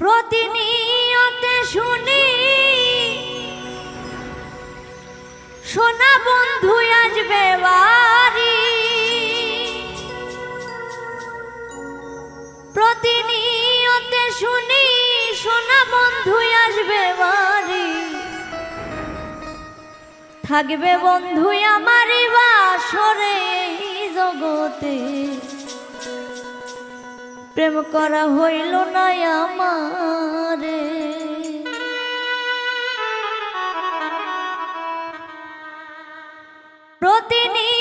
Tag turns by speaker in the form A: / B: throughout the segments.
A: প্রতিনিয়তে শুনি। সোনা বন্ধু আসবে বাড়ি প্রতিনিয়তে শুনি, সোনা বন্ধু আসবে বাড়ি থাকবে বন্ধু, আমারই বাসরে জগতে। প্রেম করা হইল না আমারে। প্রতিনিয়তে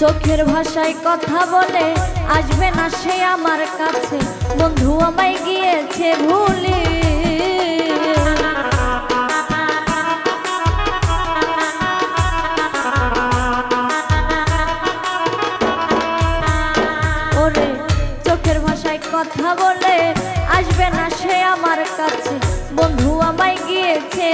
A: চোখের ভাষায় কথা বলে, আসবে না সে আমার কাছে। বন্ধু আমায় গিয়েছে ভুলি। ওরে, চোখের ভাষায় কথা বলে, আসবে না সে আমার কাছে। বন্ধু আমায় গিয়েছে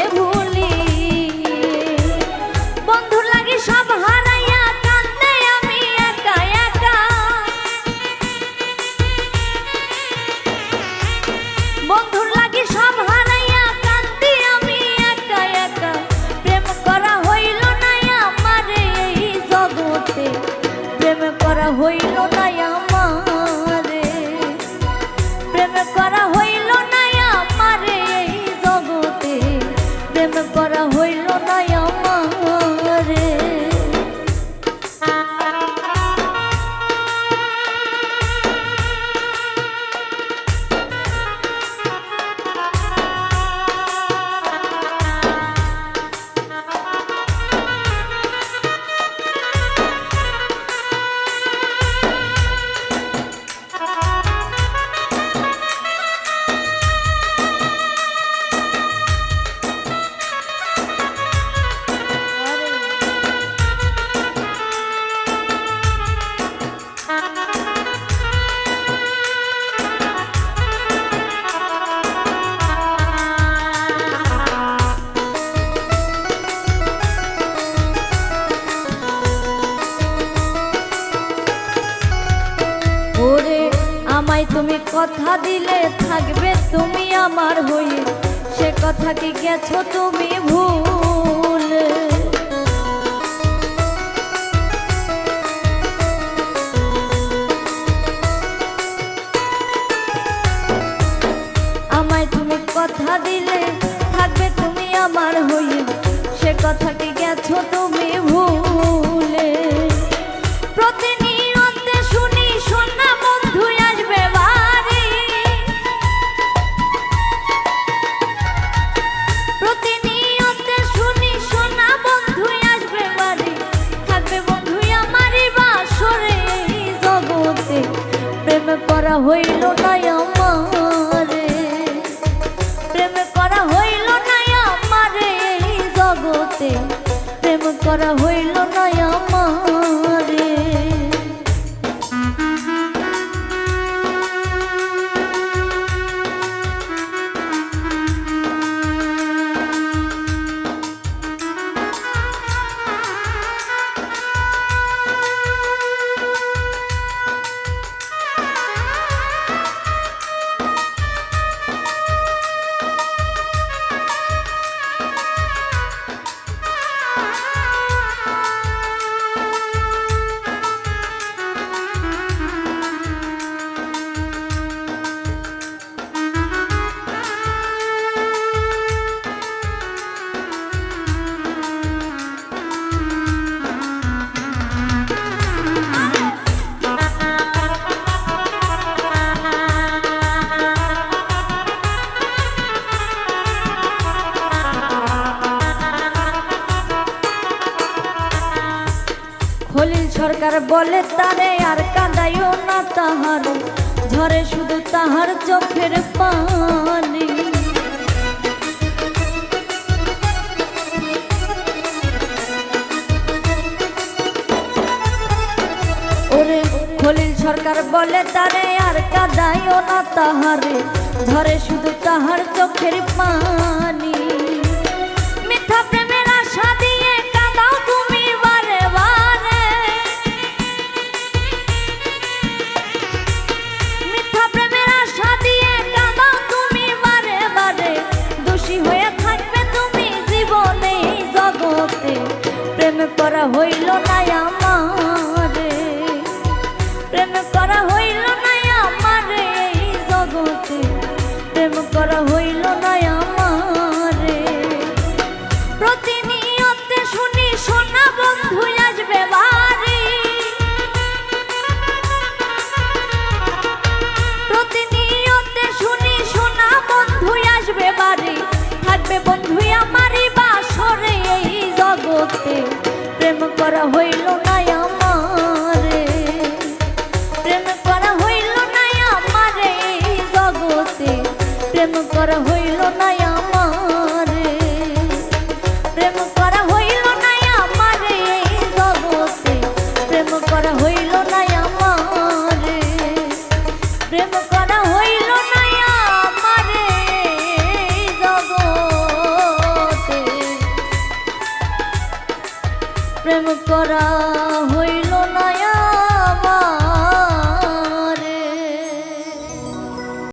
A: কথা দিলে থাকবে তুমি আমার হয়ে। সে কথা কি গেছো তুমি ভুল? আমায় তুমি কথা দিলে থাকবে তুমি আমার হয়ে। সে কথা কি গেছো তুমি ভুলে? হইল না আমারে। প্রেম করা হইল না আমারে এই জগতে। প্রেম করা হইল সরকার বলে, তারে আর কাঁদাইও না তাহার। ঝরে শুধু তাহার চোখের পানি। ওরে খলিল সরকার বলে, তারে আর কাদাইও না তাহারে। ঝরে শুধু তাহার চোখের পানি। জগতে প্রেম করা হইল না আমারে। প্রেম করা হইল না আমারে এই জগতে। প্রেম করা হইল না আমারে। শুনি, সোনা বন্ধু আসবে বাড়ি। শুনি, সোনা বন্ধু আসবে বাড়ি। থাকবে বন্ধু আমারই করা হইল না। প্রেম করা হইল না